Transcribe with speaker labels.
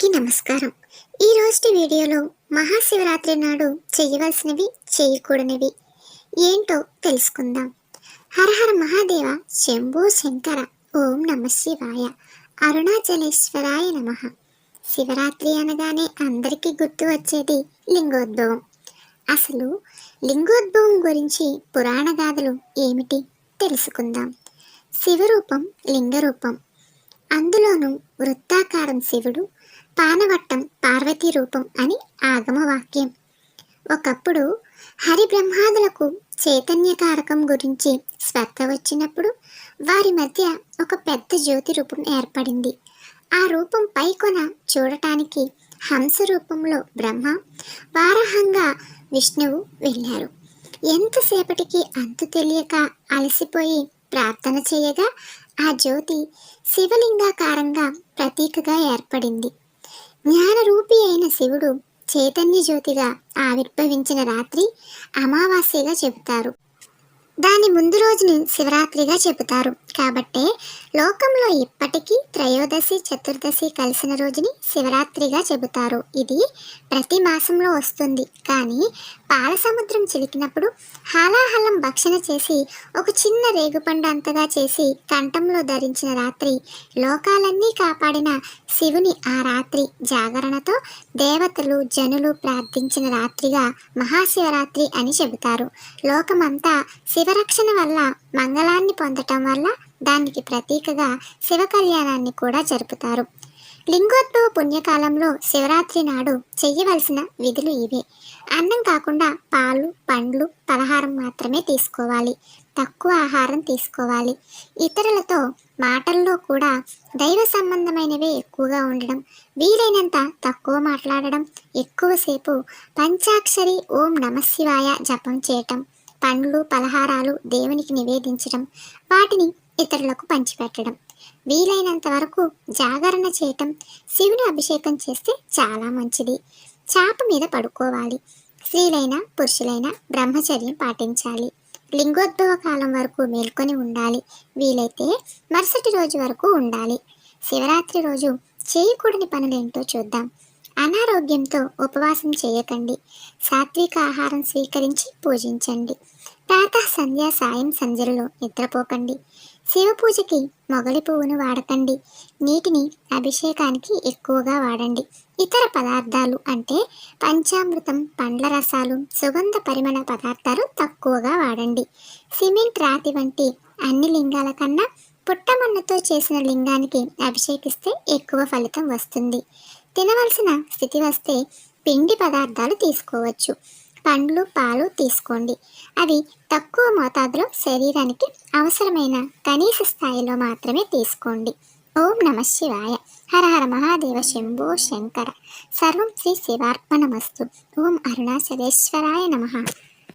Speaker 1: అందరికీ నమస్కారం. ఈ రోజు వీడియోలో మహాశివరాత్రి నాడు చేయవలసినవి చేయకూడనివి ఏంటో తెలుసుకుందాం. హరహర మహాదేవ శంభో శంకర ఓం నమ శివాయ అరుణాచలేశ్వరాయ నమ. శివరాత్రి అనగానే అందరికీ గుర్తు వచ్చేది లింగోద్భవం. అసలు లింగోద్భవం గురించి పురాణ గాథలు ఏమిటి తెలుసుకుందాం. శివరూపం లింగరూపం. అందులోనూ వృత్తాకారం శివుడు పానవట్టం పార్వతీ రూపం అని ఆగమ వాక్యం ఒకప్పుడు హరిబ్రహ్మాదులకు చైతన్యకారకం గురించి స్వత్త వచ్చినప్పుడు వారి మధ్య ఒక పెద్ద జ్యోతి రూపం ఏర్పడింది. ఆ రూపం పైకొన చూడటానికి హంస రూపంలో బ్రహ్మ వారహంగా విష్ణువు వెళ్ళారు. ఎంతసేపటికి అంతు తెలియక అలసిపోయి ప్రార్థన చేయగా ఆ జ్యోతి శివలింగాకారంగా ప్రతీకగా ఏర్పడింది. జ్ఞానరూపి అయిన శివుడు చైతన్య జ్యోతిగా ఆవిర్భవించిన రాత్రి అమావాస్యగా చెబుతారు. దాని ముందు రోజుని శివరాత్రిగా చెబుతారు. కాబట్టే లోకంలో ఇప్పటికీ త్రయోదశి చతుర్దశి కలిసిన రోజుని శివరాత్రిగా చెబుతారు. ఇది ప్రతి మాసంలో వస్తుంది. కానీ పాలసముద్రం చిలికినప్పుడు హాలాహలం భక్షణ చేసి ఒక చిన్న రేగుపండు అంతగా చేసి కంఠంలో ధరించిన రాత్రి లోకాలన్నీ కాపాడిన శివుని ఆ రాత్రి జాగరణతో దేవతలు జనులు ప్రార్థించిన రాత్రిగా మహాశివరాత్రి అని చెబుతారు. లోకమంతా శివరక్షణ వల్ల మంగళాన్ని పొందటం వల్ల దానికి ప్రతీకగా శివ కళ్యాణాన్ని కూడా జరుపుతారు. లింగోద్భవ పుణ్యకాలంలో శివరాత్రి నాడు చెయ్యవలసిన విధులు ఇవే. అన్నం కాకుండా పాలు పండ్లు పలహారం మాత్రమే తీసుకోవాలి. తక్కువ ఆహారం తీసుకోవాలి. ఇతరులతో మాటల్లో కూడా దైవ సంబంధమైనవే ఎక్కువగా ఉండడం వీలైనంత తక్కువ మాట్లాడడం ఎక్కువసేపు పంచాక్షరి ఓం నమశివాయ జపం చేయటం పండ్లు పలహారాలు దేవునికి నివేదించడం వాటిని ఇతరులకు పంచిపెట్టడం. వీలైనంత వరకు జాగరణ చేయటం శివుని అభిషేకం చేస్తే చాలా మంచిది. చాప మీద పడుకోవాలి. స్త్రీలైన పురుషులైన బ్రహ్మచర్యం పాటించాలి. లింగోద్భవ కాలం వరకు మేల్కొని ఉండాలి. వీలైతే మరుసటి రోజు వరకు ఉండాలి. శివరాత్రి రోజు చేయకూడని పనులేంటో చూద్దాం. అనారోగ్యంతో ఉపవాసం చేయకండి. సాత్విక ఆహారం స్వీకరించి పూజించండి. ప్రాతः సంధ్య సాయం సంధ్యలలో నిద్రపోకండి. శివ పూజకి మొగలి పువ్వును వాడకండి. నీటిని అభిషేకానికి ఎక్కువగా వాడండి. ఇతర పదార్థాలు అంటే పంచామృతం పండ్ల రసాలు సుగంధ పరిమళ పదార్థాలు తక్కువగా వాడండి. సిమెంట్ రాతి వంటి అన్ని లింగాల కన్నా పుట్టమన్నతో చేసిన లింగానికి అభిషేకిస్తే ఎక్కువ ఫలితం వస్తుంది. తినవలసిన స్థితి వస్తే పిండి పదార్థాలు తీసుకోవచ్చు. పండ్లు పాలు తీసుకోండి. అవి తక్కువ మోతాదులో శరీరానికి అవసరమైన కనీస స్థాయిలో మాత్రమే తీసుకోండి. ఓం నమ శివాయ. హర హర మహాదేవ శంభో శంకర. సర్వం శ్రీ శివార్పణమస్తు. ఓం అరుణాచలేశ్వరాయ నమ.